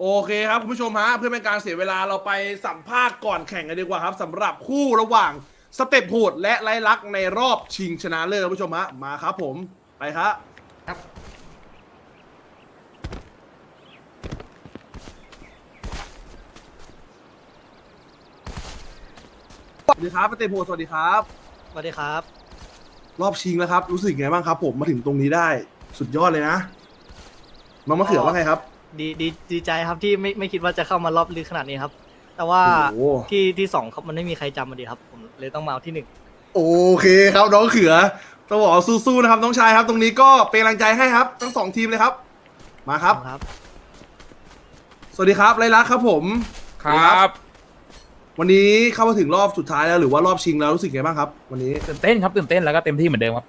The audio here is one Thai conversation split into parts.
โอเคครับคุณผู้ชมฮะเพื่อเป็นการเสียเวลาเราไปสัมภาษณ์ก่อนแข่งกันดีกว่าครับสำหรับคู่ระหว่างสเต็ปโหดและไร้ลักษณ์ในรอบชิงชนะเลิศคุณผู้ชมฮะมาครับผมไปครับครับสวัสดีครับสเต็ปโหดสวัสดีครับ สวัสดีครับ รอบชิงแล้วครับ รู้สึกไงบ้างครับ ผมมาถึงตรงนี้ได้ สุดยอดเลยนะน้องมะเขือว่าไงครับ ดีดีดีใจครับที่ไม่ไม่คิดว่าจะเข้ามารอบลึกขนาดนี้ครับ แต่ว่าโอ้โห ที่ที่สองครับมันไม่มีใครจำมาดีครับผมเลยต้องมาเอาที่หนึ่ง โอเคครับน้องเขือต้องบอกว่าสู้ๆนะครับน้องชายครับ ตรงนี้ก็เป็นกำลังใจให้ครับ ทั้งสองทีมเลยครับ มาครับครับสวัสดีครับไรลักษณ์ครับผม ครับ วันนี้เข้ามาถึงรอบสุดท้ายแล้วหรือว่ารอบชิงแล้วรู้สึกไงบ้างครับ วันนี้ ตื่นเต้นครับตื่นเต้นแล้วก็เต็มที่เหมือนเดิมครับ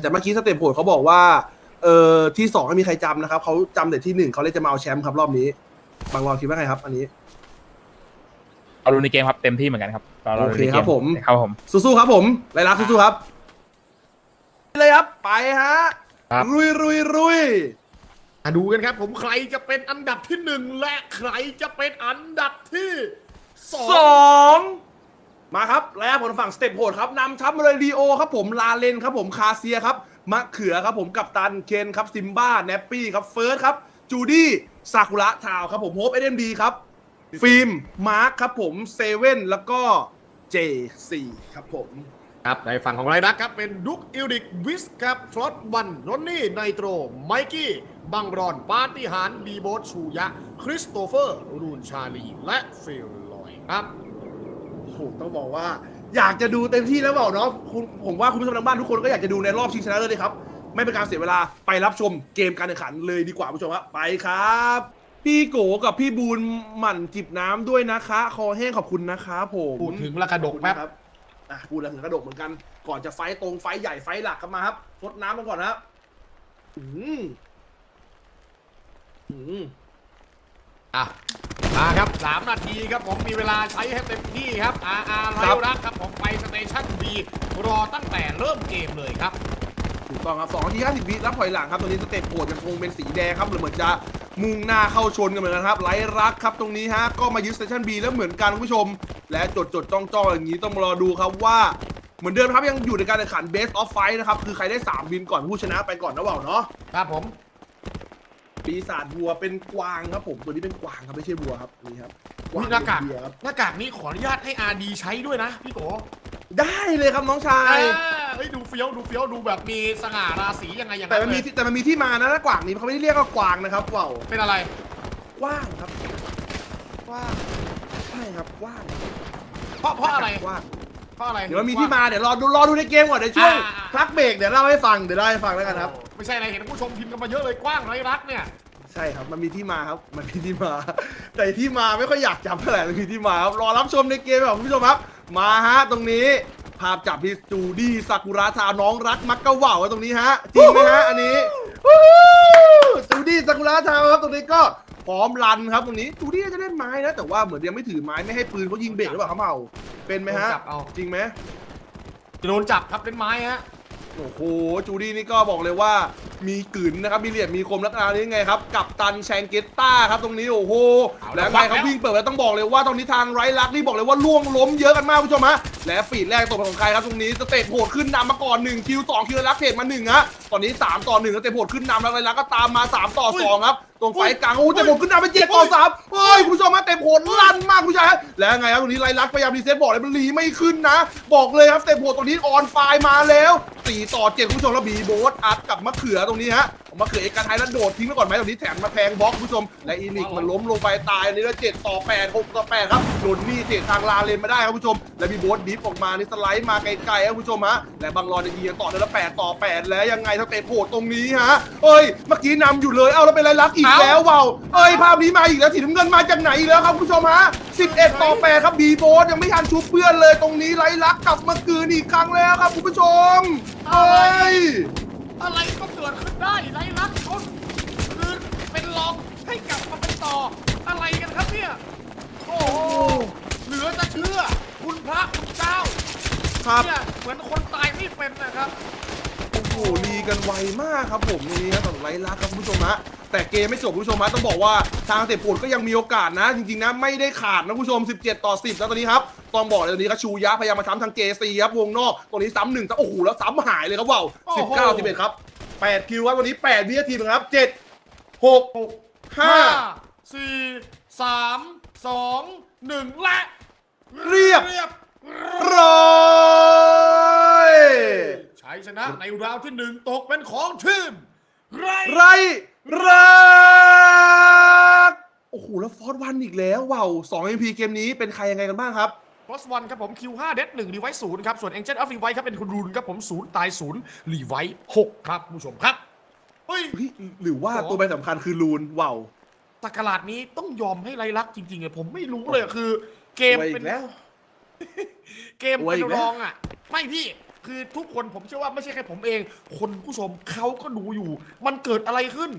แต่เมื่อกี้สเต็ปโหดเขาบอกว่า เออที่สองไม่มีใครจำนะครับเขาจำแต่ที่หนึ่งเขาเลยจะมาเอาแชมป์ครับรอบนี้ บางรอนคิดว่าไงครับ อันนี้ เอาดูในเกมครับเต็มที่เหมือนกันครับรดูโอเคในกครับผม ครับผม สู้ๆครับผมไรลักษณ์สู้ๆครับเลยครับไปฮะครับ รุยรุยรุยมาดูกันครับผมใครจะเป็นอันดับที่หนึ่งและใครจะเป็นอันดับที่สองสองมาครับแล้วผลฝั่งสเต็ปโหดครับนำทัพมาเลยลีโอครับผมลาเลนครับผมคาเซียครับ มะเขือครับผมกับตันเคนครับซิมบ้าแนปปี้ครับเฟิร์สครับจูดี้ซากุระทาวครับผมโฮปเอเดนดีครับฟิล์มมาร์คครับผมเซเว่นแล้วก็เจซีครับผมครับในฝั่งของไรนักครับ เป็นดุกอิลดิกวิสครับฟลอตวันนนนี่ไนโตร ไมกี้ บังรอน ปาฏิหารย์บีโบสชูยะ คริสโตเฟอร์ รูนชาลี และฟิลลอยครับโอ้โหต้องบอกว่า อยากจะดูเต็มที่แล้วเปล่าเนาะคุณผมว่าคุณผู้ชมทางบ้านทุกคนก็อยากจะดูในรอบชิงชนะเลิศเลยครับ ไม่เป็นการเสียเวลาไปรับชมเกมการแข่งขันเลยดีกว่าคุณผู้ชมครับไปครับ พี่โกกับพี่บูนหมั่นจิบน้ำด้วยนะคะ คอแห้งขอบคุณนะคะผมพูดถึงละกระดกแป๊บ ครับอะพูดแล้วถึงกระดกเหมือนกัน ก่อนจะไฟต์ตรงไฟต์ใหญ่ไฟต์หลักกันมาครับทดน้ำกันก่อนนะครับอืมอืม อะมาครับ 3 นาทีครับผมมีเวลาใช้ให้เต็มที่ครับอาอาไรรักครับผมไปสเตชันบีรอตั้งแต่เริ่มเกมเลยครับถูกต้องครับ2นาที50วิรับถอยหลังครับตรงนี้สเต็ปโหดยังคงเป็นสีแดงครับเหมือนจะมุ่งหน้าเข้าชนกันเหมือนกันครับไร้รักครับตรงนี้ฮะก็มายึดสเตชันบีแล้วเหมือนกันคุณผู้ชม และจดจดจ้องจ้องอย่างนี้ต้องมารอดูครับว่าเหมือนเดิมครับยังอยู่ในการแข่งขัน Best of Fight นะครับ คือใครได้ 3 วินก่อนผู้ชนะไปก่อนนะเปล่าเนาะครับผม ปีศาจวัวเป็นกวางครับผมตัวนี้เป็นกวางครับไม่ใช่วัวครับนี่ครับอุ๊ยหน้ากากเบียร์ครับหน้ากากนี้ขออนุญาตให้อาดีใช้ด้วยนะพี่โกได้เลยครับน้องชายอ่าเฮ้ยดูเฟี้ยวดูเฟี้ยวดูแบบมีสง่าราศียังไงอย่างแต่นั้นมันมีเลยแต่มันมีที่มานะหน้ากวางนี้เขาไม่ได้เรียกว่ากวางนะครับว้าวเป็นอะไรกว้างครับกว้างใช่ครับกว้างเพราะเพราะอะไรกว้าง เพราะอะไร เดี๋ยวมันมีที่มาเดี๋ยวรอดูรอดูในเกมก่อนเดี๋ยวช่วงอ่าอ่าพักเบรกเดี๋ยวเล่าให้ฟังเดี๋ยวเล่าให้ฟังแล้วกันครับโอ้ ไม่ใช่อะไรเห็นผู้ชมพิมพ์กันมาเยอะเลยกว้างไรรักเนี่ยใช่ครับมันมีที่มาครับมันมีที่มา แต่ที่มาไม่ค่อยอยากจำเท่าไหร่มันมีที่มาครับรอรับชมในเกมครับคุณผู้ชมครับ มาฮะตรงนี้ ภาพจับที่จูดี้ซากุระทาวน้องรักมักกะเหว่าตรงนี้ฮะจริงไหมฮะอันนี้วู้ฮู้จูดี้ซากุระทาวครับตรงนี้ก็พร้อมรันครับตรงนี้จูดี้จะเล่นไม้นะแต่ว่าเหมือนยังไม่ถือไม้ไม่ให้ปืนเขายิงเบรกหรือเปล่าครับเมาเป็นไหมฮะโดนจับเอาจริงไหมจะโดนจับครับเป็นไม้ฮะ โอ้โหจูดี้นี่ก็บอกเลยว่ามีกลืนนะครับมีเหลี่ยมมีคมลักษณะนี้ไงครับกับตันแชงเกตต้าครับตรงนี้โอ้โหแล้วไงครับวิ่งเปิดแล้วต้องบอกเลยว่าตรงนี้ทางไรลักนี่บอกเลยว่าล่วงล้มเยอะกันมากคุณผู้ชมฮะและฟีดแรกตกเป็นของใครครับตรงนี้สเตปโหดขึ้นนำมาก่อน1คิว2คิวลักเทรดมา1ฮะตอนนี้ 3 ต่อ1สเตปโหดขึ้นนำแล้วไรลักก็ตามมา 3 ต่อ2ครับต รงไฟกลางโอ้โหเตปโหดขึ้นนำไปเจ็ดต่อ3เฮ้ยคุณผู้ชมฮะเตปโหดลั่นมากคุณผู้ชมฮะแล้วไงครับตรงนี้ไรลักพยายามรีเซ็ตบอกเลยมันรีไม่ขึ้นนะ บอกเลยครับเตปโหดตรงนี้ออนไฟมาแล้ว4ต่อ7คุณผู้ชมแล้วบีโบสอัดกับมะเขือตรงนี้ฮะมะเขือเอกไทยแล้วโดดทิ้งไปก่อนไหมตรงนี้แถมมาแทงบล็อกคุณผู้ชมและอีนิกมันล้มลงไปตายอันนี้แล้ว7ต่อ8 6ต่อ8ครับโดนนี่เสียทางลาเลนมาได้ครับคุณผู้ชม และมีโบสดิฟออกมานี่สไลด์มาไกลๆครับคุณผู้ชมฮะและบางรอนยิงต่อเดือนละ8ต่อ8แล้วยังไงถ้าเตะโหดตรงนี้ฮะเอ้ยเมื่อกี้นำอยู่เลยเอ้าแล้วเป็นไรลักอีกแล้วเปล่าเอ้ยภาพนี้มาอีกแล้วสีน้ำเงินมาจากไหนอีกแล้วครับคุณผู้ชมฮะ11 ต่อ8ครับบีโบสยังไม่ทันชุบเพื่อนเลยตรงนี้ไรลักกลับมาคืนอีกครั้งแล้วครับคุณผู้ชมเอ้ยอะไรก็เกิดขึ้นได้ไรรักเขาคืนเป็นรองให้กลับมาเป็นต่อ อะไรกันครับเนี่ย โอ้โหเหลือจะเชื่อ คุณพระคุณเจ้าครับ เนี่ยเหมือนคนตายไม่เป็นนะครับโอ้โหรีกันไวมากครับผมตรงนี้ครับสำหรับไรลักครับคุณผู้ชมฮะแต่เกมไม่จบคุณผู้ชมฮะต้องบอกว่าทางเตะปวดก็ยังมีโอกาสนะ จริงๆนะไม่ได้ขาดนะคุณผู้ชม 17 ต่อ 10 แล้วตอนนี้ครับต้องบอกเลยตอนนี้ก็ชูยะพยายามมาซ้ำทางเจซีครับวงนอกตรงนี้ซ้ำหนึ่งโอ้โหแล้วซ้ำหายเลยครับว่าวโอ้โห19 11ครับ8คิวครับวันนี้8วินาทีนะครับ7 6ห้า5สี่สามสองหนึ่งและ เรียบเรียบ นะ ในราวที่หนึ่งตกเป็นของทีมไรไรรักโอ้โหแล้วฟอร์ดวันอีกแล้วว้าว2 MP เกมนี้เป็นใครยังไงกันบ้างครับพอสวันครับผมคิว5เดดหนึ่งรีไวท์ศูนย์ครับส่วนเอ็งเจนออฟรีไวท์ครับเป็นคุณรูนครับผมศูนย์ตายศูนย์รีไวท์หกครับคุณผู้ชมครับเฮ้ยเฮ้ยหรือว่าหรอตัวใบสำคัญคือลูนว้าวตะกลาดนี้ต้องยอมให้ไรลักษณ์จริงๆเลยผมไม่รู้เลยอะคือ เกมอวยเป็อีนกแล้ว เกมอวยเป็นอีกแล้วรองอะ ไม่พี่ คือทุกคนผมเชื่อว่าไม่ใช่แค่ผมเอง คนผู้ชมเขาก็ดูอยู่ มันเกิดอะไรขึ้น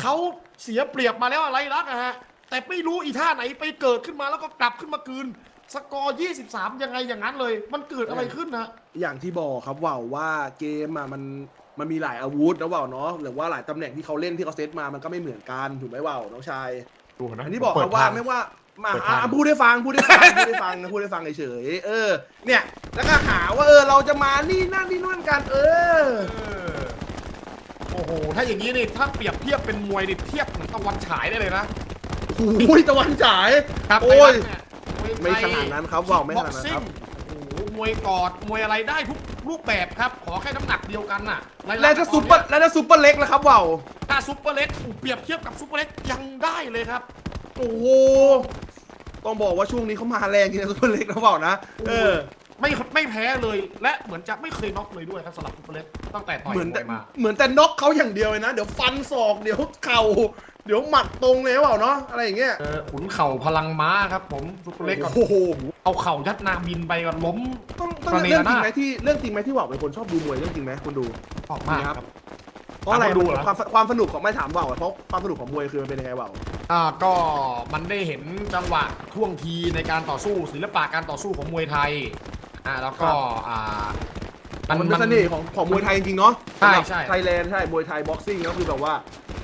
เขาเสียเปรียบมาแล้วอะไรลักษณ์อะฮะ แต่ไม่รู้อีท่าไหนไปเกิดขึ้นมาแล้วก็กลับขึ้นมาคืน สกอร์ 23 ยังไงอย่างนั้นเลย มันเกิดอะไรขึ้นนะ อย่างที่บอกครับว่าวว่าเกมอะมันมันมีหลายอาวุธนะว่าวเนาะหรือว่าหลายตำแหน่งที่เขาเล่นที่เขาเซตมามันก็ไม่เหมือนกันถูกไหมว่าวน้องชาย ดูนะอันนี้บอกครับว่าไม่ว่า มาเปิดอะทางพูดให้ฟังพูดให้ฟังพูดให้ฟังนะพูดให้ฟังเฉยๆเออ เนี่ย แล้วก็หาว่าเออเราจะมานี่นั่นนี่นู่นกันเออเออ โอ้โห ถ้าอย่างนี้นี่ถ้าเปรียบเทียบเป็นมวยนี่เทียบเหมือนตะวันฉายได้เลยนะโอ้ยตะวันฉายครับโอ้ยในรัฐเนี่ยไม่ขนาดนั้นครับว่าวไม่ขนาดนั้นครับโอ้โหมวยกอดมวยอะไรได้ทุกรูปแบบครับ ขอแค่น้ำหนักเดียวกันน่ะไแล้วจะซุปเปอร์แล้วจะซุปเปอร์เล็กแล้วครับว่าวถ้าซุปเปอร์เล็กอู้เปรียบเทียบกับซุปเปอร์เล็กยังได้เลยครับ โอ้โห ต้องบอกว่าช่วงนี้เขามาแรงจริงนะซุปเปอร์เล็กนะว่าวนะ เออ ไม่ไม่แพ้เลยและเหมือนจะไม่เคยน็อกเลยด้วยครับสำหรับซุปเปอร์เล็กตั้งแต่ต่อยเหมือนมแต่วยมา เหมือนแต่น็อกเขาอย่างเดียวเลยนะ เดี๋ยวฟันศอกเดี๋ยวเข่า เดี๋ยวหมัดตรงเลยเปล่าเนาะอะไรอย่างเงี้ยเออขุนเข่าพลังม้าครับผมซุปเปอร์เล็กก็โอ้โหเอาเข่ายัดนาบินไปก็ล้ม ต้องต้องประเด็นเรื่องจริงนะไหมที่เรื่องจริงไหมที่ว่าวเป็นคนชอบดูมวยเรื่องจริงไหมคนดู ออกมากครับครับ เพราะอะไรถามคนดูเหรอ ความความสนุกของไม่ถามว่าวอะเพราะความสนุกของมวยคือมันเป็นยังไงว่าวอ่าก็มันได้เห็นจังหวะท่วงทีในการต่อสู้ศิลปะการต่อสู้ของมวยไทยอ่าแล้วก็อ่า มันเป็นเสน่ห์ของของมวยไทยจริงๆเนาะใช่ใช่ ไทยแลนด์ใช่มวยไทยบ็อกซิ่งก็คือแบบว่า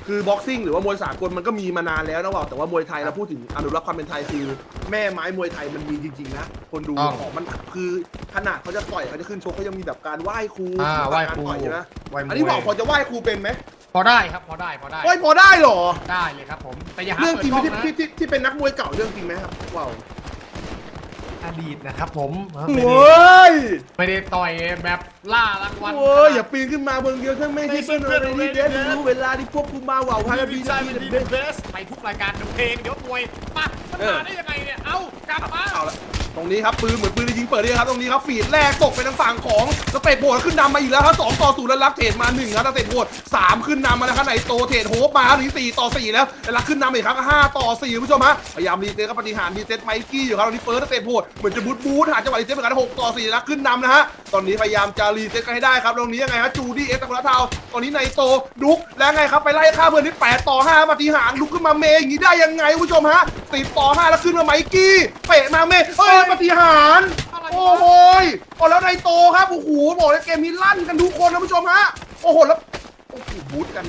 คือบ็อกซิ่งหรือว่ามวยสากลมันก็มีมานานแล้วนะว่าวแต่ว่ามวยไทยเราพูดถึงอนุรักษ์ความเป็นไทยคือแม่ไม้มวยไทยมันมีจริงๆนะคนดูต้อง ของมันคือขนาดเขาจะต่อยเขาจะขึ้นชกเขายังมีแบบการไหว้ครูอ่าไหว้ครูการต่อยใช่ไหมไหว้มวยอันนี้บอกพอจะไหว้ครูเป็นไหมพอได้ครับพอได้พอได้ไหว้พอได้เหรอ ได้เลยครับผมแต่อย่าหาเรื่องเปิดจริงกล้องที่นะที่ที่ที่เป็นนักมวยเก่าเรื่องจริงไหมครับว้าวอดีตนะครับผมไม่โอได้้ย ไม่ได้ต่อยแบบ ล่ารางวัลโอ้ยอย่าปีนขึ้นมาบนเดียวทั้งไม่ใช่เพื่อนไม่ใช่เพื่อนอะไรนี่เดฟเดฟรู้เวลาที่พวกกูมาว่าวพาพีราบีบีนาชายทีดีเดฟเบสไปทุกรายการเดี๋ยวเพลงเดี๋ยวมวยมามันเออมาได้ยังไงเนี่ยเอ้ากลับมาเอาละตรงนี้ครับปืนเหมือนปืนที่ยิงเปิดเลยครับตรงนี้ครับฟีดแรกตกไปทางฝั่งของสเตทโบดขึ้นนำมาอีกแล้วครับสองต่อศูนย์แล้วลักเทรดมาหนึ่งครับสเตทโบดสามขึ้นนำมาแล้วครับไหนโตเทรดโฮปมาครับนี่สี่ต่อสี่แล้วแล้วลักขึ้นนำอีกครั้งห้าต่อสี่คุณผู้ชมฮะพยายามรีเซ็ตครับปฏิหารรีเซ็ตไมกี้อยู่ครับตอนนี้เฟิร์สสเตทโบดเหมือนจะบูทบูทหาจังหวะรีเซ็ตเหมือนกันหกต่อสี่ลักขึ้นนำนะฮะตอนนี้พยายามจะรีเซ็ตกันให้ได้ครับตรงนี้ยังไงฮะจูดี้เอสตะกุลาเทาตอนนี้ในโตดุกแล้วไงครับไปไล่ฆ่าเพื่อนที่แปดต่อห้าปฏิหารลุกขึ้นมาเมย์อย่างนี้ได้ยังไงคุณผู้ชมฮะสิบต่อห้าแล้วขึ้นมาไมกี้เปะมาเมย์เอ้ยปฏิหารอะไรวะโอ้โหยโอ้แล้วในโตครับโอ้โหบอกเลยเกมนี้ลั่นกันทุกคนนะผู้ชมฮะโอ้โหแล้วโอ้โหบูทกัน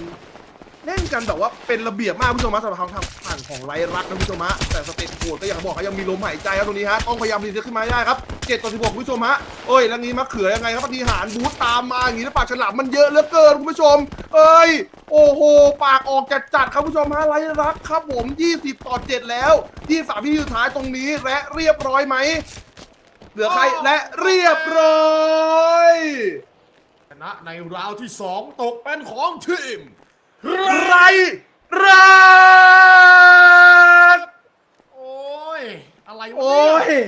เล่นกันแบบว่าเป็นระเบียบมากผู้ชมฮะสำหรับทางทางฝั่งของไรรักนะผู้ชมฮะแต่สเตปโหดก็อย่างที่บอกเขายังมีลมหายใจครับตรงนี้ฮะต้องพยายามรีเซ็ตขึ้นมาให้ได้ครับ7ต่อ16ผู้ชมฮะเอ้ยแล้วงี้มะเขือยังไงครับปฏิหารบูทตามมาอย่างนี้แล้วปากฉลามมันเยอะเหลือเกินคุณผู้ชม เอ้ยโอ้โหปากออกจัดจัดๆครับผู้ชมฮะไรรักครับผม 20 ต่อ 7 แล้ว23ที่สุดท้ายตรงนี้และเรียบร้อยไหมเหลือใครและเรียบร้อย ชนะในราวที่สองตกเป็นของทีม ไรรักโอ้ย อะไรวะโอ้ยเนี่ย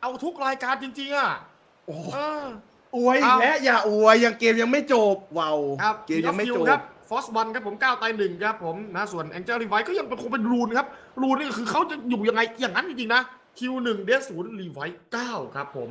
เอาทุกรายการจริง ๆ อะโอ้เออ อวยอีกแล้วอย่าอวยยังเกมยังไม่จบว้าวครับเกมยังไม่จบ ครับฟอสวันครับผมก้าวไตหนึ่งครับผมนะส่วนแองเจิลรีไวก็ยังเป็นคงเป็นรูนครับ รูนนี่คือเขาจะอยู่ยังไงอย่างนั้นจริงๆนะคิวหนึ่งเดศูนย์รีไวเก้าครับผม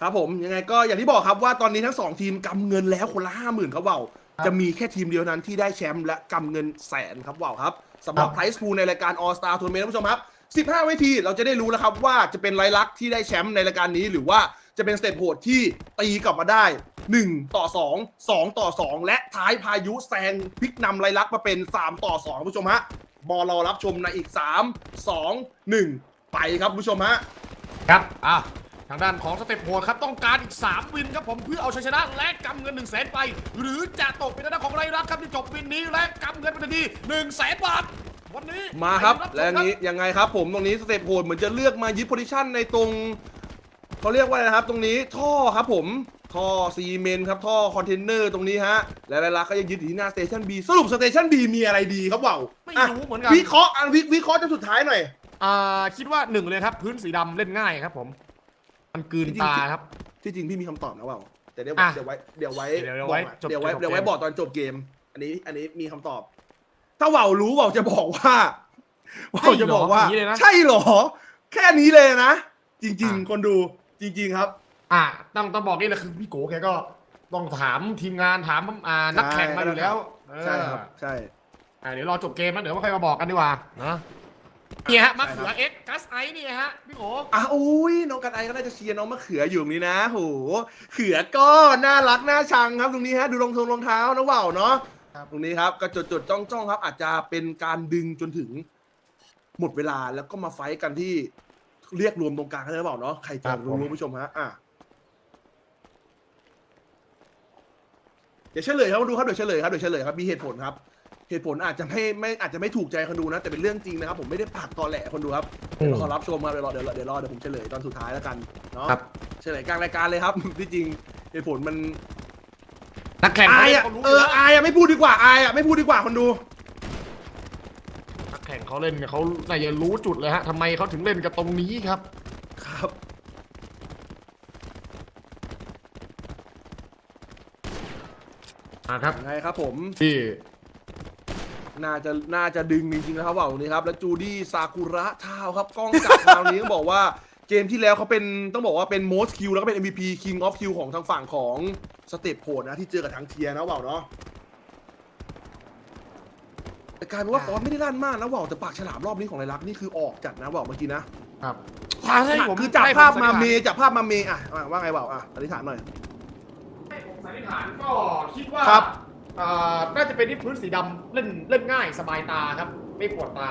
ครับผมยังไงก็อย่างที่บอกครับว่าตอนนี้ทั้งสองทีมกำเงินแล้วคนละห้าหมื่นครับว่าวจะมีแค่ทีมเดียวนั้นที่ได้แชมป์และกำเงินแสนครับว่าวครับสำหรับไพรส์พูในรายการ All Star Tournament ท่านผู้ชมครับ 15 วิธีเราจะได้รู้แล้วครับว่าจะเป็นไรลักษณ์ที่ได้แชมป์ในรายการนี้ หรือว่าจะเป็นสเต็ปโหดที่ตีกลับมาได้ 1 ต่อ 2 2 ต่อ 2 และท้ายพายุแซงพลิกนำไรลักษณ์มาเป็น 3 ต่อ2คุณผู้ชมฮะบอลเรารับชมในอีก 3 2 1 ไปครับคุณผู้ชมฮะครับอะ ทางด้านของสเต็ปโหดครับต้องการอีก 3 วินครับผมเพื่อเอาชัยชนะและกำเงิน1นึ่งแสนไป หรือจะตกเป็นทางด้านของไรรักครับที่จบวินนี้และกำเงินไปทันที1นึ่งแสนบาทวันนี้มาครับไปชมและอย่างนี้ยังไงครับผมตรงนี้สเต็ปโหดเหมือนจะเลือกมายึดโพซิชันในตรงเขาเรียกว่าอะไรนะครับ ตรงนี้ท่อครับผมท่อซีเมนต์ครับท่อคอนเทนเนอร์ตรงนี้ฮะและไรลักษณ์ก็ยังยึดอยู่ที่หน้าสเตชันบีสรุปสเตชันบีมีอะไรดีครับว่าวไม่อะรู้เหมือนกันวิเคราะห์อันวิวิเคราะห์จนสุดท้ายหน่อยอ่าคิดว่าหนึ่งเลยครับพื้นสีดำเล่นง่ายครับผม มันกลืนจริงๆตาครับ ที่จริงพี่มีคำตอบนะว่าวแต่เดี๋ยวอะเดี๋ยวไว้เดี๋ยวไว้เดี๋ยวไว้บอกจบเดี๋ยวไว้จบเดี๋ยวไว้เกม บอกตอนจบเกม อันนี้อันนี้มีคำตอบ ถ้าว่าวรู้ว่าวจะบอกว่าว่าวจะบอกว่า ใช่เหรออย่างนี้เลยนะใช่เหรอ แค่นี้เลยนะ จริง อะ ๆ คนดูจริง ๆ ครับ อ่าต้องต้องบอกนี่แหละคือพี่โกแกก็ต้องถามทีมงานถามอ่านักแข่งมาอยู่แล้วเออใช่ครับใช่ อ่าเดี๋ยวรอจบเกมแล้วเดี๋ยวมาค่อยมาบอกกันดีกว่านะ นี่ฮะมะใช่เขืคอรับเอ็กกัสไอนี่ฮะพี่โกอะอุ้ยน้องกันไอก็น่าจะเชียร์น้องมะเขืออยู่ตรงนี้นะโหเขือก็น่ารักน่าชังครับตรงนี้ฮะดูรองทรงรองเท้านะว่าวเนาะตรงนี้ครับก็จดจดจ้องจ้องๆครับ อาจจะเป็นการดึงจนถึง หมดเวลาแล้วก็มาไฟท์กันที่เรียกรวมตรงกลางกันหรือเปล่าเนาะใครจะรู้ผู้ชมฮะอะเดี๋ยวเฉลยครับมาดูครับเดี๋ยวเฉลยครับเดี๋ยวเฉลยครับมีเหตุผลครับ เหตุผลอาจจะไม่ไม่อาจจะไม่ถูกใจคนดูนะ แต่เป็นเรื่องจริงนะครับ ผมไม่ได้ปากตอแหลคนดูครับเดี๋ยวรอรับชมครับเดี๋ยวรอเดี๋ยวรอเดี๋ยวรอเดี๋ยวผมเฉลยตอนสุดท้ายแล้วกันเนาะครับ เฉลยกลางรายการเลยครับ ที่จริงเหตุผลมันนักแข่งอายเขาอะเขารู้เออยู่อแล้วอายอะไม่พูดดีกว่าอายอะไม่พูดดีกว่าคนดู นักแข่งเขาเล่นเนี่ยเขาน่าจะรู้จุดเลยฮะทำไมเขาถึงเล่นกับตรงนี้ครับ ครับนะครับยังไงครับผม ที่ น่าจะน่าจะดึงจริงๆนะครับว่าตรงนี้ครับ แล้วจูดี้ซากุระทาวครับกล้องจับคราวนี้ต้องบอกว่าเกมที่แล้วเขาเป็นต้องบอกว่าเป็น most kill แล้วก็เป็น MVP king of kill ของทางฝั่งของสเตปโหดนะที่เจอกับทางเทียนะว่าวเนาะแต่กลายเป็นว่าฟอนต์ไม่ได้ลั่นมากนะว่าวแต่ปากฉลามรอบนี้ของไรลักษณ์นี่คือออกจัดนะว่าวเมื่อกี้นะครับให้ผมคือจับให้ผมภาพมาสันนิษฐนเมจับภาพมาเมอะว่าว่าไงว่าวอะอธิษฐานหน่อยให้ผมสันนิษฐานก็คิดว่าครับ อ่าน่าจะเป็นที่พื้นสีดำเล่นเล่นง่ายสบายตาครับ ไม่ปวดตา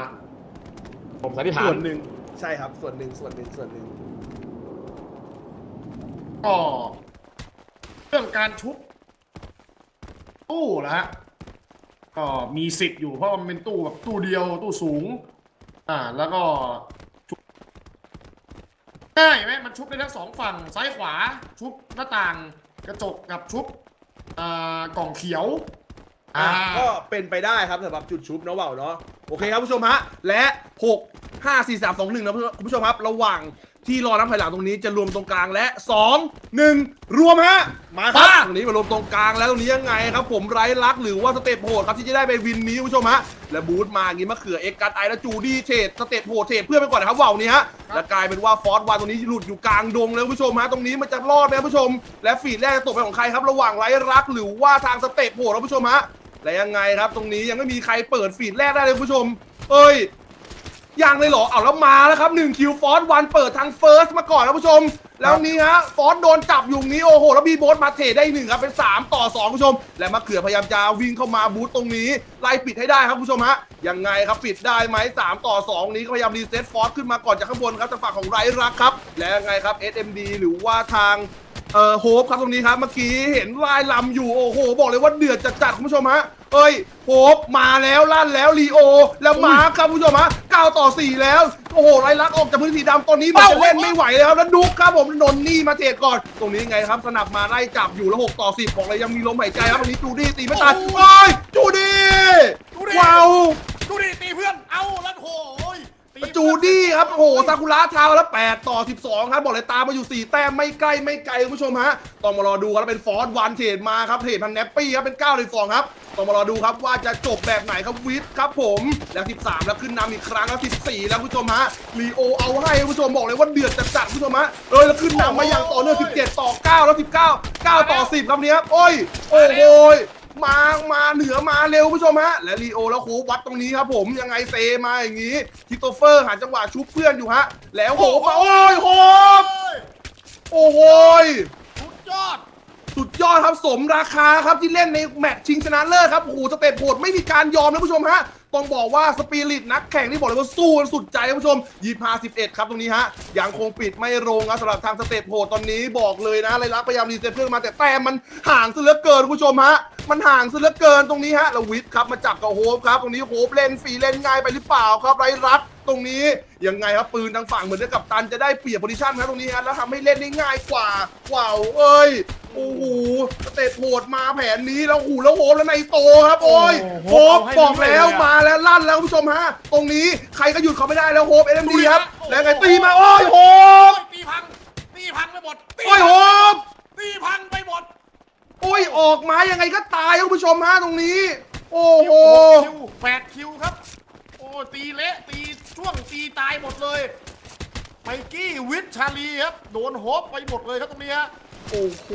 ผมสันนิษฐานส่วนหนึ่งใช่ครับส่วนหนึ่งส่วนหนึ่งส่วนหนึ่งก็เรื่องการชุบตู้นะฮะก็มีสิทธิ์อยู่เพราะมันเป็นตู้แบบตู้เดียวตู้สูง อ่า แล้วก็ชุบง่ายไหมมันชุบได้ทั้งสองฝั่งซ้ายขวา ชุบหน้าต่างกระจกกับชุบ อ่ากล่องเขียว อ่าอ่า ก็เป็นไปได้ครับสำหรับจุดชุบเนาะว่าวเนาะโอเคครับผู้ชมฮะและ 6 5 4 3 2 1นะคุณผู้ชมครับ ระหว่างที่รอนับถอยหลังตรงนี้จะรวมตรงกลางและ 2 1 รวมฮะ มาครับมาตรงนี้มารวมตรงกลางแล้วตรงนี้ยังไงครับ ผมไร้ลักษณ์หรือว่าสเตปโหดครับที่จะได้ไปวินนี้คุณผู้ชมฮะ และบูธมาอย่างนี้มะเขือเอ็กกัดไอและจูดี้เทรดสเตปโหดเทรดเพื่อนไปก่อนนะครับว่าวนี้ฮะ และกลายเป็นว่าฟอสวันตรงนี้หลุดอยู่กลางดงแล้วคุณผู้ชมฮะ ตรงนี้มันจะรอดไหมครับผู้ชม และฟีดแรกจะตกเป็นของใครครับ ระหว่างไร้รักหรือว่าทางสเตปโหดครับผู้ชมฮะและยังไงครับ ตรงนี้ยังไม่มีใครเปิดฟีดแรกได้เลยคุณผู้ชม เอ้ย ยังเลยเหรอเอาแล้วมาแล้วครับ1คิวฟอสวันเปิดทางเฟิร์สมาก่อนนะผู้ชม แล้วนี้ฮะฟอสโดนจับอยู่นี้โอ้โห แล้วบีโบสมาเทได้หนึ่งครับเป็น 3 ต่อ2ผู้ชม และมะเขือพยายามจะวิ่งเข้ามาบูธตรงนี้ ไล่ปิดให้ได้ครับผู้ชมฮะยังไงครับปิดได้ไหม3ต่อ 2 นี้ก็พยายามรีเซ็ตฟอสขึ้นมาก่อนจากข้างบนครับจากฝั่งของไรรักครับและยังไงครับ SMD หรือว่าทาง เอ่อโฮปครับตรงนี้ครับเมื่อกี้เห็นลายลำอยู่โอ้โห บอกเลยว่าเดือดจัดๆคุณผู้ชมฮะเอ้ยโฮปมาแล้วลั่นแล้วลีโอ แล้วมาร์คครับคุณผู้ชมฮะ9ต่อ 4 แล้ว โอ้โหไรลักษณ์ออกจากพื้นที่ดำตอนนี้มันจะเล่นไม่ไหวเลยครับแล้วดุกครับผมนนนี่มาเทรดก่อน ตรงนี้ไงครับสนับมาไล่จับอยู่แล้ว 6 ต่อ 10บอกเลยยังมีลมหายใจครับตรงนี้จูดี้ตีไม่ตายโอ้ยจูดี้จูดี้ว้าวดูดิตีเพื่อนเอาแล้วโหยตี จูดี้ครับโอ้โหซากุระเท้าแล้ว8ต่อ 12 ครับบอกเลยตามมาอยู่ 4 แต้มไม่ใกล้ไม่ไกลคุณผู้ชมฮะต้องมารอดูครับแล้วเป็นฟอร์ดวันเทรดมาครับเทรดพันแนปปี้ครับเป็น9เลย2ครับต้องมารอดูครับว่าจะจบแบบไหนครับวิทย์ครับผมแล้ว 13 แล้วขึ้นนำอีกครั้งแล้ว14 แล้วคุณผู้ชมฮะลีโอเอาให้คุณผู้ชมบอกเลยว่าเดือดจัดๆคุณผู้ชมฮะเออแล้วขึ้นนำมาอย่างต่อเนื่อง17 ต่อ 9 แล้ว 19 9 ต่อ 10 ครับเนี้ยโอ้ยโอ้โหย มามาเหนือมาเร็วคุณผู้ชมฮะ และลีโอแล้วโควัดตรงนี้ครับผมยังไงเซมาอย่างนี้คิโตเฟอร์หาจังหวะชุบเพื่อนอยู่ฮะ แล้วโหมาโอ้ยโหบโอ้โหยสุดยอด สุดยอดครับสมราคาครับที่เล่นในแมตช์ชิงชนะเลิศครับโอ้โหสเตปโหดไม่มีการยอมนะผู้ชมฮะต้องบอกว่าสปิริตนักแข่งที่บอกเลยว่าสู้กันสุดใจครับผู้ชมยีพา11ครับตรงนี้ฮะยังคงปิดไม่ลงนะสำหรับทางสเตปโหดตอนนี้บอกเลยนะไรลักษณ์พยายามรีเซ็ตเพื่อนมาแต่แต้มมันห่างซะเหลือเกินคุณผู้ชมฮะ มันห่างซะเหลือเกินตรงนี้ฮะแล้ววิทย์ครับมาจับกับโฮปครับ ตรงนี้โฮปเล่นฟรีเล่นง่ายไปหรือเปล่าครับไรรักตรงนี้ยังไงครับปืนทางฝั่งเหมือนกับตันจะได้เปรียบโพซิชันครับตรงนี้ฮะแล้วทำให้เล่นได้ง่ายกว่าว้าวเอ้ยโอ้โหสเตปโหดมาแผนนี้แล้วโอ้โหแล้วโหแล้วในโตครับโอ้ยโอ้โหโฮปเอาให้บอกแล้วเรื่อยๆเลยอะมาแล้วลั่นแล้วคุณผู้ชมฮะตรงนี้ใครก็หยุดเขาไม่ได้แล้วโฮปเอ็มดูดีดิครับโอ้โหแล้วไงตีมาโอ้ยโฮโอ้ปยตีพังตีพังไปหมดตีโอ้ยโฮปตีพังไปหมด โอ้ยออกมายังไงก็ตายครับคุณผู้ชมฮะตรงนี้ โอ้โห คิวแปดคิวครับ โอ้ตีเละตีช่วงตีตายหมดเลยไมกี้วิทชาลีครับโดนโฮปไปหมดเลยครับตรงนี้ฮะ โอ้โห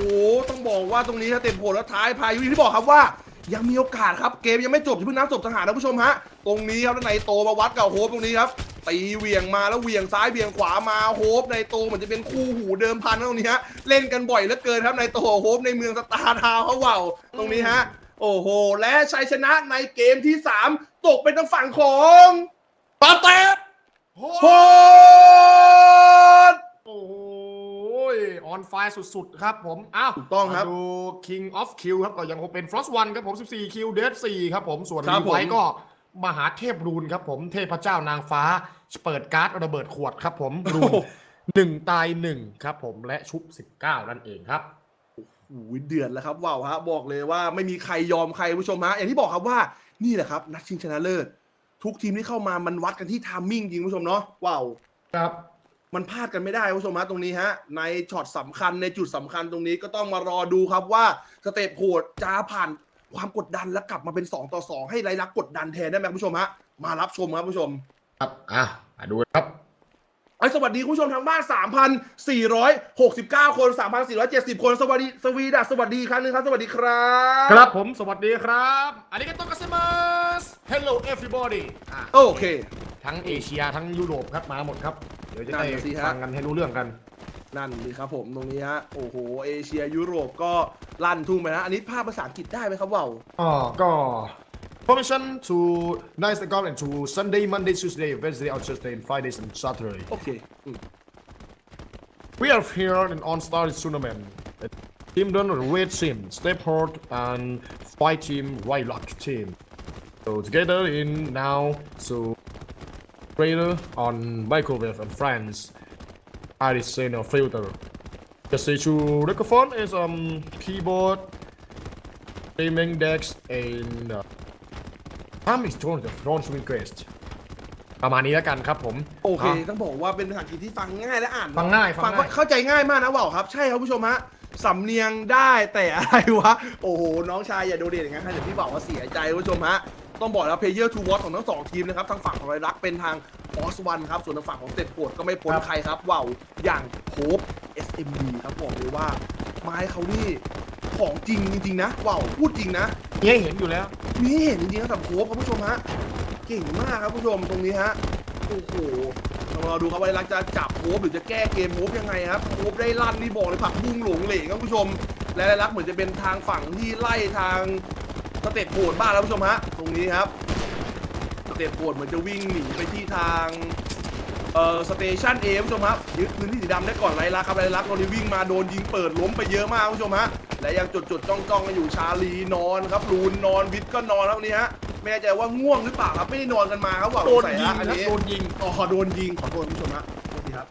ต้องบอกว่าตรงนี้ถ้าเต็มโผลแล้วท้ายพายุอย่างที่บอกครับว่า ยังมีโอกาสครับเกมยังไม่จบอย่าเพิ่งน้ำจบทหารนะผู้ชมฮะ ตรงนี้ครับแล้วในโตมาวัดกับโฮปตรงนี้ครับ ตีเหวี่ยงมาแล้วเหวี่ยงซ้ายเหวี่ยงขวามาโฮปในโตเหมือนจะเป็นคู่หูเดิมพันนะตรงนี้ฮะเล่นกันบ่อยเหลือเกินครับในโตโฮปในเมืองสตาร์ทาวน์เขาเว่าตรงนี้ฮะโอ้โห และชัยชนะในเกมที่ 3 ตกเป็นทางฝั่งของปาเต้โฮโฮปโอ้ยออนไฟสุดๆ ครับผม อ้าวถูกต้องครับมาดู King of Kill ครับ ก็ยังคงเป็น Frost One ครับผม 14 คิว Dead 4ครับผม ส่วนครับรีไวผมก็ มหาเทพรูนครับผมเทพเจ้านางฟ้า เปิดการ์ดระเบิดขวดครับผมรูนหนึ่งตายหนึ่งครับผมและชุบ19นั่นเองครับโอ้โหเดือดแล้วครับว้าวฮะบอกเลยว่าไม่มีใครยอมใครผู้ชมฮะอย่างที่บอกครับว่านี่แหละครับ นัดชิงชนะเลิศทุกทีมที่เข้ามามันวัดกันที่ทามมิ่งจริงผู้ชมเนาะว้าวครับ มันพลาดกันไม่ได้ผู้ชมฮะตรงนี้ฮะ ในช็อตสำคัญในจุดสำคัญตรงนี้ก็ต้องมารอดูครับว่าสเตปโหดจะผ่าน ความกดดันแล้วกลับมาเป็น 2 ต่อ 2 ให้ไรลักษณ์กดดันแทนได้ไหมคุณผู้ชมฮะมารับชมครับผู้ชมครับอะมาดูครับไอ้ยสวัสดีคุณผู้ชมทางบ้าน 3,469 คน 3,470 คน สวัสดีสวีดัสสวัสดีอีกครั้งหนึงครับ สวัสดีครับ ครับผมสวัสดีครับอันนี้ก็ต้องกัสมาส Hello everybody อะโอเค ทั้งเอเชียทั้งยุโรปครับมาหมดครับ เดี๋ยวจะได้นั่นน่ะสิฮะ ฟังกันให้รู้เรื่องกัน นั่นเลยครับผมตรงนี้ฮะโอ้โหเอเชียยุโรปก็ลั่นทุ่งไปนะอันนี้ภาพภาษาอังกฤษได้ไหมครับว่าว อ๋อก็ permission to nice and government to Sunday Monday Tuesday Wednesday on Thursday and Fridays and Saturday โอเคอืม we are here in on star tournament team done red team step hard and fight team right lock team so together in now so radar on microwave and friends Arizona filter the C2 microphone is um keyboard gaming decks and uh, time is torn the front request ประมาณนี้แล้วกันครับผมโอเคอะต้องบอกว่าเป็นภาษาอังกฤษที่ฟังง่ายและอ่านฟังง่ายฟังง่าย เข้าใจง่ายมากนะว่าวครับ ใช่ครับผู้ชมฮะสำเนียงได้แต่อะไรวะ โอ้โห น้องชายอย่าโดเดทอย่างนั้นฮะเดี๋ยวพี่บอกว่าเสียใจผู้ชมฮะ ต้องบอกแล้วเพย์เยอร์ทูวอตของทั้งสองทีมนะครับทางฝั่งของไรลักษณ์เป็นทาง ออสวันครับ ส่วนทางฝั่งของเต็ดโกดก็ไม่พ้นครับใครครับว่าวอย่างโฮป SMD ครับบอกเลยว่า ไม้เขานี่ของจริงจริงๆนะว่าวพูดจริงนะมีให้เห็นอยู่แล้วมีให้เห็นจริงๆนะสำหรับโค้ชครับผู้ชมฮะเก่งมากครับผู้ชมตรงนี้ฮะโอ้โหเรามาดูครับว่ารักจะจับโฮปหรือจะแก้เกมโฮปยังไงครับโฮปได้ลั่นนี่บอกเลยผักบุ้งหลงเหลงครับผู้ชม และรักเหมือนจะเป็นทางฝั่งที่ไล่ทางสเตปโหดบ้างแล้วผู้ชมฮะตรงนี้ครับส เตปโหดเหมือนจะวิ่งหนีไปที่ทางเอ่อสเตชันเอผู้ชมครับยึดพื้นที่สีดำได้ก่อนไรลักษณ์ครับไรลักษณ์ตอนนี้วิ่งมาโดนยิงเปิดล้มไปเยอะมากผู้ชมฮะและยังจดจดจ้องจ้องๆกันอยู่ชาลีนอนครับลูนนอนวิทย์ก็นอนแล้ววันนี้ฮะไม่แน่ใจว่าง่วงหรือเปล่าครับไม่ได้นอนกันมาครับว่าโดนสงสัยิงฮะอันนะนี้โดนยิงอ๋อโดนยิงขอโทษผู้ชมฮะโทษทีครับ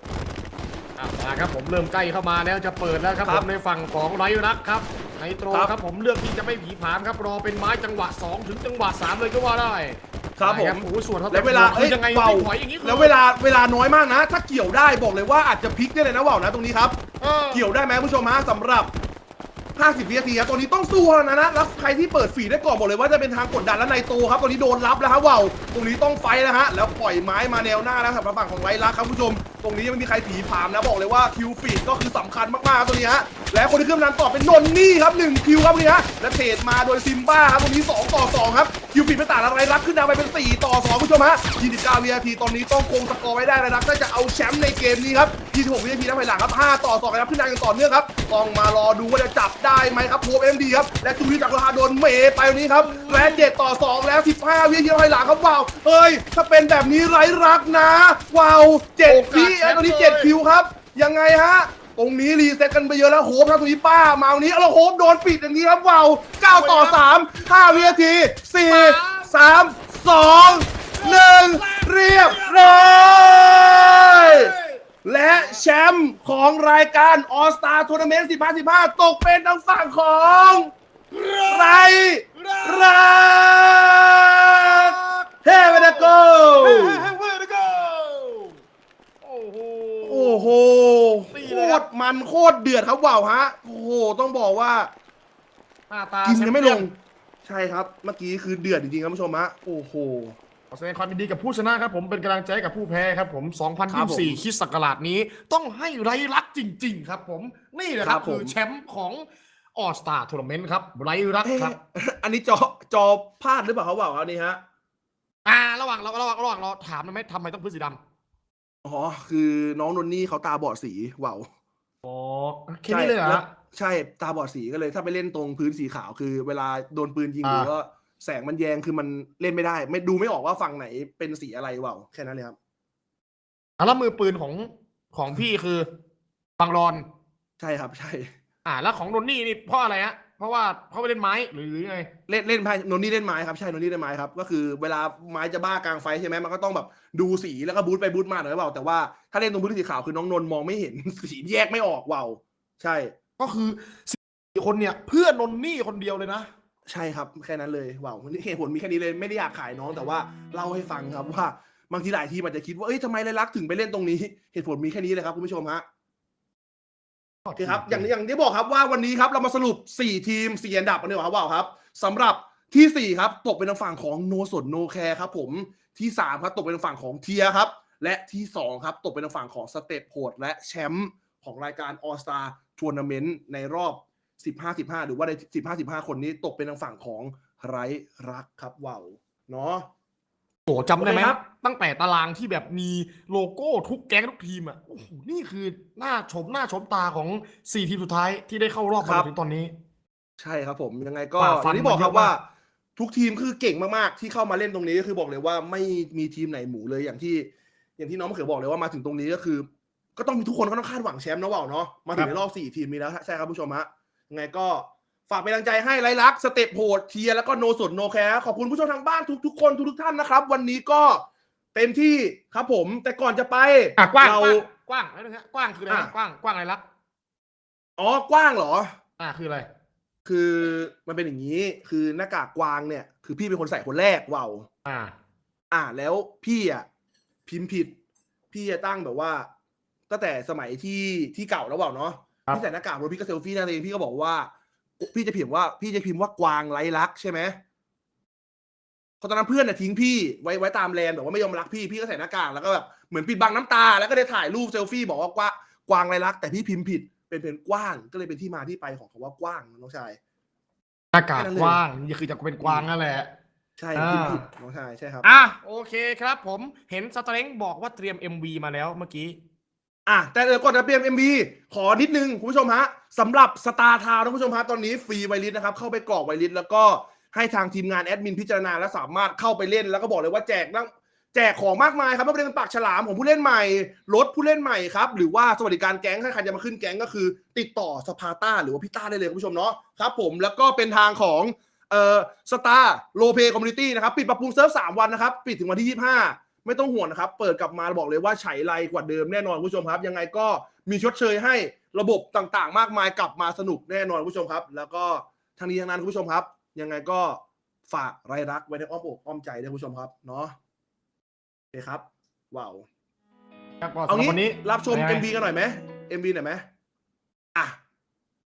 อะมาครับผมเริ่มใกล้เข้ามาแล้วจะเปิดแล้วครับคผรับมในฝั่งของไรรักครับไนโตรครับครับผมเลือกที่จะไม่ผีผามครับรอเป็นไม้จังหวะ2ถึงจังหวะ3เลยก็ว่าได้ ครับผมโอ้โหส่วนเขาแล้วเวลาคืเอ้ยอยังไงเบาไม่ถอยอย่างนี้คือแล้วเวลาเวลาน้อยมากนะ ถ้าเกี่ยวได้บอกเลยว่าอาจจะพลิกได้เลยนะว่าวนะตรงนี้ครับเออเกี่ยวได้ไหมผู้ชมฮะสำหรับ 50วินาทีครับตัวนี้ต้องสู้แล้วนะนะแล้วใครที่เปิดฝีได้ก่อนบอกเลยว่าจะเป็นทางกดดันและในโตครับตัวนี้โดนรับแล้วครับว่าวตรงนี้ต้องไฟท์แล้วฮะแล้วปล่อยไม้มาแนวหน้าแล้วสำหรับฝั่งของไรลักษณ์ครับผู้ชม ตรงนี้ยังไม่มีใครผีผามนะบอกเลยว่าคิวฟีดก็คือสำคัญมากๆครับตรงนี้ฮะ และคนที่ขึ้นนำต่อเป็นนนนี่ครับ1คิวครับตรงนี้ฮะและเทรดมาโดยซิมบ้าครับตรงนี้ 2 ต่อ 2 ครับ คิวฟีดไม่ต่างอะไรรับขึ้นนำไปเป็น 4 ต่อ 2 คุณผู้ชมฮะ29 VIP ตอนนี้ต้องคงสกอร์ไว้ได้นะครับถ้าจะเอาแชมป์ในเกมนี้ครับ26 VIP นับไปหลังครับ 5 ต่อ 2 ครับขึ้นนำกันต่อเนื่องครับต้องมารอดูว่าจะจับได้ไหมครับโพเอ็มดีครับและจูวิจากโรฮาโดนเมย์ไปวันนี้ครับและ7ต่อ 2 แล้ว 15 วินาทีนับไปหลังครับว้าวเฮ้ยถ้าเป็นแบบนี้ไร้รักนะว้าว7วิไอ้ตอนนี้7คิวครับยังไงฮะ ตรงนี้รีเซ็ตกันไปเยอะแล้วโฮปทาตรงนี้ป้ามาวันนี้แล้วโฮปโดนปิดอย่างนี้ครับว้าว9ต่อ 3 5วินาที 4 3 2 1 เรียบร้อยและแชมป์ของรายการ All Star Tournament 15 15 ตกเป็นทางฝั่งของไรรักเฮเวเดโก โหโอ้โหตีโคเลยครัตบรมันโคตรเดือดครับว่าวฮะ โอ้โหต้องบอกว่าหน้าตากินยังไม่ลงแชเปี้ยใช่ครับ เมื่อกี้คือเดือดจริงๆครับผู้ชมฮะโอ้โห ขอแสดงความยินดีกับผู้ชนะครับผมเป็นกำลังใจให้กับผู้แพ้ครับผม ครับผม2024คริดศักราชนี้ ต้องให้ไรลักษณ์จริง ๆ ครับผมนี่แหละคครัรับบผม คือแชมป์ของออสตาทัวร์นาเมนต์ครับไรลักษณ์เอ๊ะครับอันนี้จอจอพลาดหรือเปล่าเขาบอกอันนี้ฮะ อ่า ระหว่างเราระหว่างระหว่างเราถามได้ไหมทำไมต้องพื้นสีดำ อ๋อคือน้องนนนี่เขาตาบอดสีว่าวอ๋อแค่นี้เลยเหรอใช่ฮะใช่ตาบอดสีก็เลย ถ้าไปเล่นตรงพื้นสีขาวคือ เวลาโดนปืนยิงอ่าหรือว่าแสงมันแยงคือมันเล่นไม่ได้ ไม่ดูไม่ออกว่าฝั่งไหนเป็นสีอะไรว่าวแค่นั้นเลยครับอะแล้วมือปืนของของพี่คือบังรอน ใช่ครับ ใช่ อ่า แล้วของนนนี่นี่เพราะอะไรฮะเพ ราะว่าเขาไปเล่นไม้หรือหรือไงเล่นเล่นไพ่นนนี่เล่นไม้ครับใช่นนนี่เล่นไม้ครับก็คือเวลาไม้จะบ้ากลางไฟใช่ไหมมันก็ต้องแบบดูสีแล้วก็บูทไปบูทมาหน่อยหรือเปล่าแต่ว่าถ้าเล่นตรงพื้นสีขาวคือน้องนนท์มองไม่เห็น สีแยกไม่ออกว่าวใช่ ก็คือสี่คนเนี่ย เพื่อนนนนี่คนเดียวเลยนะ ใช่ครับแค่นั้นเลยว่าวเหตุผลมีแค่นี้เลยไม่ได้อยากขายน้องแต่ว่าเล่าให้ฟังครับว่าบางทีหลายทีมอาจจะคิดว่าเอ้ยทำไมไรลักษณ์ถึงไปเล่นตรงนี้ เหตุผลมีแค่นี้เลยครับคุณผู้ชมฮะ โอเคครับอย่างอย่างที่บอกครับว่าวันนี้ครับเรามาสรุป 4 ทีม 4 อันดับกันดีกว่าครับว่าวครับสำหรับทีสี่ 4 ครับ ตกเป็นทางฝั่งของโนสนโนแคร์ครับผมที่ 3 ครับตกเป็นทางฝั่งของเทียครับ และที่ 2 ครับตกเป็นทางฝั่งของสเตปโหดและแชมป์ของรายการ All Star Tournament ในรอบ 15-15 หรือว่าใน 15-15 คนนี้ตกเป็นทางฝั่งของไรรักครับว่าวเนาะ โอ้จำได้ไหมโอเคครับ ตั้งแต่ตารางที่แบบมีโลโก้ทุกแก๊งทุกทีมอะโอ้โหนี่คือหน้าชมหน้าชมตาของสี่ทีมสุดท้ายที่ได้เข้ารอบมาถึงตอนนี้ ใช่ครับผมยังไงก็ฝ่าอฟันย่างที่บอกครับมาเยอะมากว่า ทุกทีมคือเก่งมากๆ ที่เข้ามาเล่นตรงนี้ก็คือบอกเลยว่าไม่มีทีมไหนหมูเลยอย่างที่ อย่างที่น้องมะเขือบอกเลยว่ามาถึงตรงนี้ก็คือ ก็ต้องมีทุกคนก็ต้องคาดหวังแชมป์นะว่าวเนาะมาถึงในรอบสี่ทีมนี้แล้วใช่ครับผู้ชมฮะยังไงก็ ฝากเป็นกำลังใจให้ไรลักษณ์สเต็ปโหดเทียร์แล้วก็โนสนโนแคร์ขอบคุณผู้ชมทางบ้านทุกๆคนทุกๆท่านนะครับ วันนี้ก็เต็มที่ครับผม แต่ก่อนจะไปอะกว้างเรากว้างกว้างอะไรนะฮะกว้างคืออะไรฮะอะกว้างกว้างอะไรลักอ๋อกว้างเหรอ อ่าคืออะไร คือมันเป็นอย่างนี้คือหน้ากากกวางเนี่ย คือพี่เป็นคนใส่คนแรกว่าวอ่า อ่าแล้วพี่อะพิมพ์ผิด พี่จะตั้งแบบว่าตั้งแต่สมัยที่ที่เก่าแล้วเปล่าเนาะครับพี่ใส่หน้ากากแล้วพี่ก็เซลฟี่นั่นเองพี่ก็บอกว่า พี่จะพิมพ์ว่าพี่จะพิมพ์ว่ากวางไร้รักใช่ไหมเพราะตอนนั้นเพื่อนน่ะทิ้งพี่ไว้ไว้ตามแลนด์แบบว่าไม่ยอมรักพี่พี่ก็ใส่หน้ากากแล้วก็แบบเหมือนปิดบังน้ำตา แล้วก็ได้ถ่ายรูปเซลฟี่บอกว่ากวางกวางไร้รัก แต่พี่พิมพ์ผิดเป็นเป็นกว้างก็เลยเป็นที่มาที่ไปของคำว่ากว้างน้องชายหน้ากากแค่นั้นเลยกว้างนี่คือจะเป็นกว้างนั่นแหละ ใช่อ่าพิมพ์ผิดน้องชายใช่ครับอะโอเคครับ ผมเห็นสเตรงบอกว่าเตรียม MV มาแล้วเมื่อกี้อะแต่เดี๋ยวก่อนจะเปลี่ยน MV ขอนิดนึงคุณผู้ชมฮะ สำหรับสตาร์ทาวท่านผู้ชมฮะตอนนี้ฟรีไวลิสนะครับ เข้าไปกรอกไวลิสแล้วก็ให้ทางทีมงานแอดมินพิจารณาและสามารถเข้าไปเล่นแล้วก็บอกเลยว่าแจกนั่งแจกของมากมายครับไม่ว่าจะเป็นปากฉลามของผู้เล่นใหม่รถผู้เล่นใหม่ครับ หรือว่าสวัสดิการแก๊งถ้าใครจะมาขึ้นแก๊งก็คือ ติดต่อสภาต้าหรือว่าพี่ต้าได้เลยคุณผู้ชมเนาะครับผมแล้วก็เป็นทางของเอ่อสตาร์โลเ y คอมมูนิตี้นะครับปิดปรับปรุงเซิร์ฟสามวันนะครับ ปิดถึงวันที่ 25 ไม่ต้องห่วงนะครับ เปิดกลับมาบอกเลยว่าไฉไลกว่าเดิมแน่นอนคุณผู้ชมครับ ยังไงก็มีชดเชยให้ ระบบต่างๆ มากมายกลับมาสนุกแน่นอนคุณผู้ชมครับ แล้วก็ทางนี้ทางนั้นคุณผู้ชมครับ ยังไงก็ฝากรายรักไว้ในอ้อมอกอ้อมใจด้วยคุณผู้ชมครับเนาะโอเคครับว้าวครับก็เอาสำหรับงี้วันนี้รับชมยังไง MV กันหน่อยไหม MV หน่อยไหมอะ